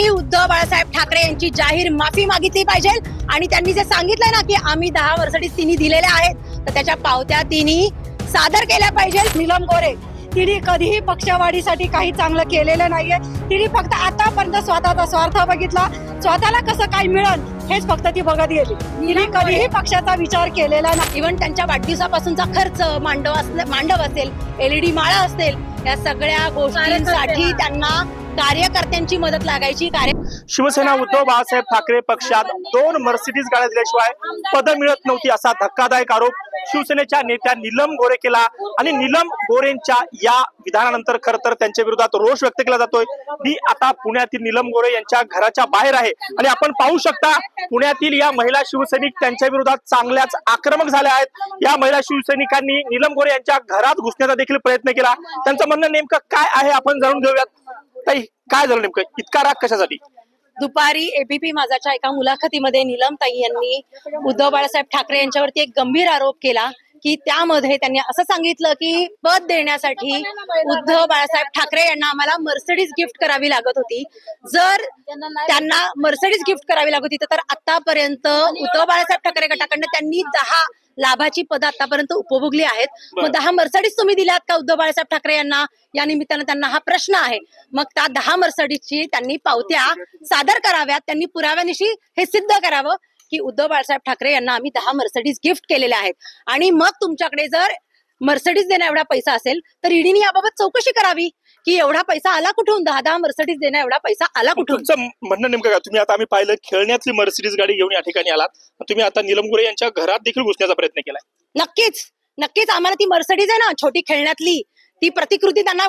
त्यांनी उद्धव बाळासाहेब ठाकरे यांची जाहीर माफी मागितली पाहिजे. आणि त्यांनी जे सांगितलंय ना की आम्ही दहा वर्षाची तिन्ही दिलेल्या आहेत तर त्याच्या पावत्या तिन्ही सादर केल्या पाहिजे नीलम गोरे तिने कधीही पक्षवाढीसाठी काही चांगलं केलेलं नाहीये. तिने फक्त आतापर्यंत स्वतःचा स्वार्थ बघितला. स्वतःला कसं काय मिळेल हेच फक्त ती बघत गेली. तिने कधीही पक्षाचा विचार केलेला नाही. इव्हन त्यांच्या वाढदिवसापासूनचा खर्च मांडव असले मांडव असेल एलईडी माळा असेल या सगळ्या गोष्टींसाठी त्यांना कार्यकर्त्यांची मदत लागायची. कार्य शिवसेना उद्धव बाळासाहेब ठाकरे पक्षात दोन मर्सिडीज गाड्या दिल्याशिवाय पद मिळत नव्हती असा धक्कादायक आरोप शिवसेनेच्या नेत्या निलम गोरे केला. आणि निलम गोरेंच्या या विधानानंतर खर तर त्यांच्या विरोधात रोष व्यक्त केला जातोय. ही आता पुण्यातील निलम गोरे यांच्या घराच्या बाहेर आहे. आणि आपण पाहू शकता पुण्यातील या महिला शिवसैनिक त्यांच्या विरोधात चांगल्याच आक्रमक झाल्या आहेत. या महिला शिवसैनिकांनी निलम गोरे यांच्या घरात घुसण्याचा देखील प्रयत्न केला. त्यांचं म्हणणं नेमकं काय आहे? आपण जाणून घेऊयात. ताई काय झालं नेमकं? इतका राग कशासाठी? दुपारी एबीपी माझाच्या एका मुलाखतीमध्ये नीलम ताई यांनी उद्धव बाळासाहेब ठाकरे यांच्यावरती एक गंभीर आरोप केला की त्यामध्ये त्यांनी असं सांगितलं की पद देण्यासाठी उद्धव बाळासाहेब ठाकरे यांना आम्हाला मर्सिडीज गिफ्ट करावी लागत होती. जर त्यांना मर्सिडीज गिफ्ट करावी लागत होती तर आतापर्यंत उद्धव बाळासाहेब ठाकरे गटाकडनं त्यांनी दहा लाभाची पदं आतापर्यंत उपभोगली आहेत. मग. दहा मर्सिडीज तुम्ही दिल्यात का उद्धव बाळासाहेब ठाकरे यांना? या निमित्तानं त्यांना हा प्रश्न आहे. मग त्या दहा मर्सिडीजची त्यांनी पावत्या सादर कराव्यात त्यांनी पुराव्यानिशी हे सिद्ध करावं की उद्धव बाळासाहेब ठाकरे यांना आम्ही दहा मर्सिडीज गिफ्ट केलेल्या आहेत. आणि मग तुमच्याकडे जर मर्सिडीज देण्या एवढा पैसा असेल तर ईडीने याबाबत चौकशी करावी की एवढा पैसा आला कुठून? दहा दहा मर्सिडीज देण्या एवढा पैसा आला कुठून? तुमचं म्हणणं नेमकं काय? तुम्ही आता आम्ही पाहिलं खेळण्यातली मर्सिडीज गाडी घेऊन या ठिकाणी आलात. तुम्ही आता नीलम गोरे यांच्या घरात देखील घुसण्याचा प्रयत्न केलाय. नक्कीच. नक्कीच आम्हाला ती मर्सिडीज आहे ना छोटी खेळण्यातली ती प्रतिकृती त्यांना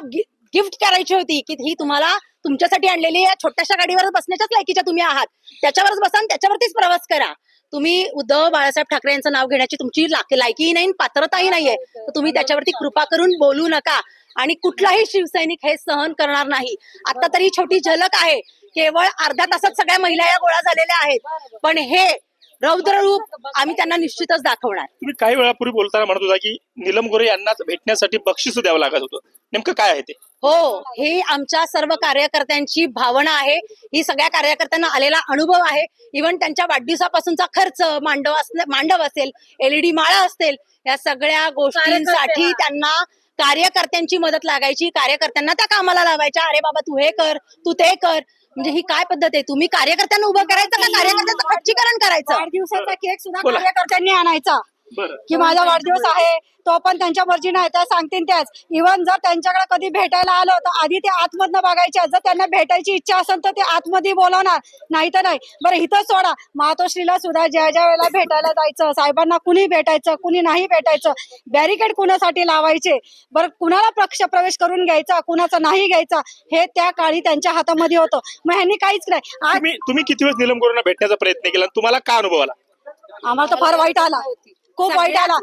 गिफ्ट करायची होती की ही तुम्हाला तुमच्यासाठी आणलेली या छोट्याशा गाडीवर बसण्याच्याच लायकीच्या तुम्ही आहात. त्याच्यावरच बसा आणि त्याच्यावरतीच प्रवास करा. तुम्ही उद्धव बाळासाहेब ठाकरे यांचं नाव घेण्याची तुमची लाक- लायकीही नाही आणि पात्रताही नाहीये. तर तुम्ही त्याच्यावरती कृपा करून बोलू नका. आणि कुठलाही शिवसैनिक हे सहन करणार नाही. आता तरी छोटी झलक आहे. केवळ अर्ध्या तासात सगळ्या महिला या गोळा झालेल्या आहेत. पण हे रौद्र रूप आम्ही त्यांना निश्चितच दाखवणार. तुम्ही काही वेळापूर्वी बोलताना म्हणत होता की नीलम गोरे यांना भेटण्यासाठी बक्षीस द्यावं लागत होतं. नेमकं काय आहे ते? हो ही आमच्या सर्व कार्यकर्त्यांची भावना आहे. ही सगळ्या कार्यकर्त्यांना आलेला अनुभव आहे. इव्हन त्यांच्या वाढदिवसापासूनचा खर्च मांडव असले मांडव असेल एलईडी माळा असतील या सगळ्या गोष्टींसाठी त्यांना कार्यकर्त्यांची मदत लागायची. कार्यकर्त्यांना त्या कामाला लावायच्या. अरे बाबा तू हे कर तू ते कर. म्हणजे ही काय पद्धत आहे? तुम्ही कार्यकर्त्यांना उभं करायचं का? कार्यकर्त्यांचं खच्चीकरण करायचं? वाढदिवसाचा केक सुद्धा बोला. कार्यकर्त्यांनी आणायचा. की माझा वाढदिवस आहे तो पण त्यांच्या मर्जीने आहे त्या सांगतील त्याच इव्हन जर त्यांच्याकडे कधी भेटायला आलं तर आधी ते आतमधनं बघायचे. जर त्यांना भेटायची इच्छा असेल तर ते आतमध्ये बोलवणार. नाही तर नाही. बरं इथं सोडा. मातोश्रीला सुद्धा ज्या ज्या वेळेला भेटायला जायचं साहेबांना कुणी भेटायचं कुणी नाही भेटायचं बॅरिकेड कुणासाठी लावायचे? बरं कुणाला पक्ष प्रवेश करून घ्यायचा कुणाचा नाही घ्यायचा? हे त्या काळी त्यांच्या हातामध्ये होतं. मग ह्यांनी काहीच नाही. तुम्ही तुम्ही किती वेळेस नीलम गोरेंना भेटण्याचा प्रयत्न केला तुम्हाला काय अनुभव आला? आम्हाला तर फार वाईट आला. खूप वाईट आला.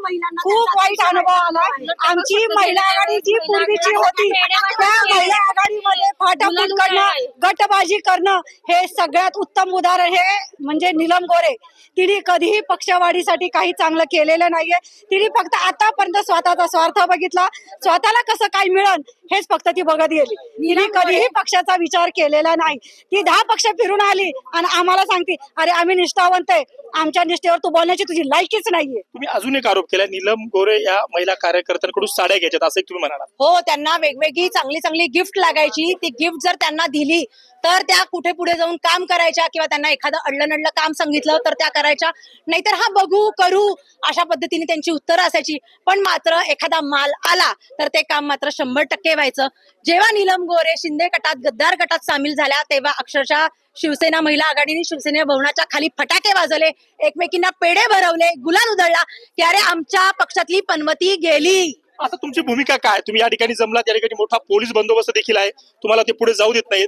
खूप वाईट अनुभव आला. आमची महिला आघाडी जी पूर्वीची होती. त्या महिला आघाडीमध्ये फाटाफूट करणं गटबाजी करणं हे सगळ्यात उत्तम उदाहरण. हे म्हणजे नीलम गोरे. तिने कधीही पक्षवाढीसाठी काही चांगलं केलेलं नाहीये. तिने फक्त आतापर्यंत स्वतःचा स्वार्थ बघितला. स्वतःला कसं काय मिळेल हेच फक्त ती बघत गेली. तिने कधीही पक्षाचा विचार केलेला नाही. ती दहा पक्ष फिरून आली आणि आम्हाला सांगते अरे आम्ही निष्ठावंत आहे. आमच्या निष्ठेवर तू बोलण्याची तुझी लायकीच नाहीये. तुम्ही अजून एक आरोप केला नीलम गोरे या महिला कार्यकर्त्यांकडून साड्या घ्यायच्यात असं तुम्ही म्हणाला हो त्यांना वेगवेगळी चांगली चांगली गिफ्ट लागायची. ती गिफ्ट जर त्यांना दिली तर त्या कुठे पुढे जाऊन काम करायच्या किंवा त्यांना एखादं अडलं नडलं काम सांगितलं तर त्या करायच्या. नाहीतर हा बघू करू अशा पद्धतीने त्यांची उत्तरं असायची. पण मात्र एखादा माल आला तर ते काम मात्र शंभर टक्के व्हायचं. जेव्हा नीलम गोरे शिंदे गटात गद्दार गटात सामील झाल्या तेव्हा अक्षरशः शिवसेना महिला आघाडीने शिवसेना भवनाच्या खाली फटाके वाजवले. एकमेकींना पेढे भरवले गुलाल उधळला. की अरे आमच्या पक्षातली पनवती गेली आता तुमची भूमिका काय? तुम्ही या ठिकाणी जमलात या ठिकाणी मोठा पोलीस बंदोबस्त देखील आहे. तुम्हाला ते पुढे जाऊ देत नाहीत.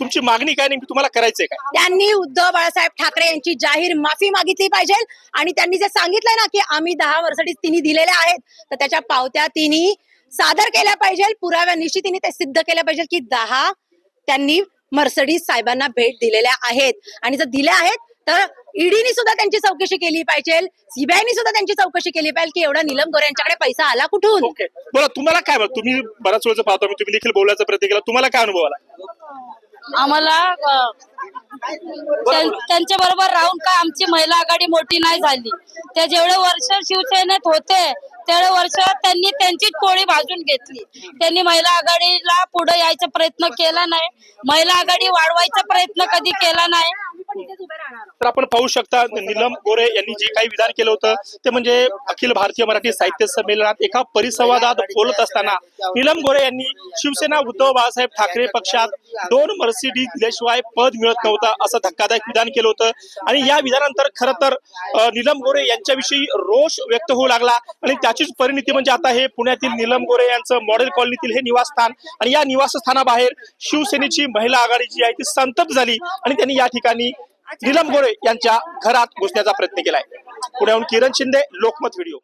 तुमची मागणी काय नेमकी? तुम्हाला करायचंय काय? त्यांनी उद्धव बाळासाहेब ठाकरे यांची जाहीर माफी मागितली पाहिजे आणि त्यांनी जे सांगितलंय ना की आम्ही दहा वर्षाची तिन्ही दिलेल्या आहेत तर त्याच्या पावत्या तिन्ही सादर केल्या पाहिजे पुराव्यानिशी तिने ते सिद्ध केल्या पाहिजे की दहा त्यांनी मर्सडीज साहेबांना भेट दिलेल्या आहेत. आणि जर दिल्या आहेत तर ईडीनी सुद्धा त्यांची चौकशी केली पाहिजे सीबीआयनी सुद्धा त्यांची चौकशी केली पाहिजे की एवढा निलम गोरे यांच्याकडे पैसा आला कुठून? बोला तुम्हाला काय तुम्ही बऱ्याच वेळेचं पाहतो तुम्ही देखील बोलायचा प्रयत्न केला. तुम्हाला काय अनुभव आला? आम्हाला त्यांच्या बरोबर राहून काय आमची महिला आघाडी मोठी नाही झाली. ते जेवढे वर्ष शिवसेनेत होते तेवढे वर्ष त्यांनी त्यांचीच पोळी भाजून घेतली. त्यांनी महिला आघाडीला पुढे यायचा प्रयत्न केला नाही. महिला आघाडी वाढवायचा प्रयत्न कधी केला नाही. तर आपण पाहू शकता नीलम गोरे यांनी जे काही विधान केलं होतं ते म्हणजे अखिल भारतीय मराठी साहित्य संमेलनात एका परिसंवादात बोलत असताना नीलम गोरे यांनी शिवसेना उद्धव बाळासाहेब ठाकरे पक्षात दोन मर्सिडीज दिल्याशिवाय पद मिळत नव्हतं असं धक्कादायक विधान केलं होतं. आणि या विधानानंतर खरं तर नीलम गोरे यांच्याविषयी रोष व्यक्त होऊ लागला आणि त्याचीच परिणिती म्हणजे आता हे पुण्यातील नीलम गोरे यांचं मॉडेल कॉलनीतील हे निवासस्थान आणि या निवासस्थानाबाहेर शिवसेनेची महिला आघाडी जी आहे ती संतप्त झाली आणि त्यांनी या ठिकाणी नीलम गोरे यांच्या घरात घुसण्याचा प्रयत्न केलाय. पुण्याहून किरण शिंदे लोकमत व्हिडिओ.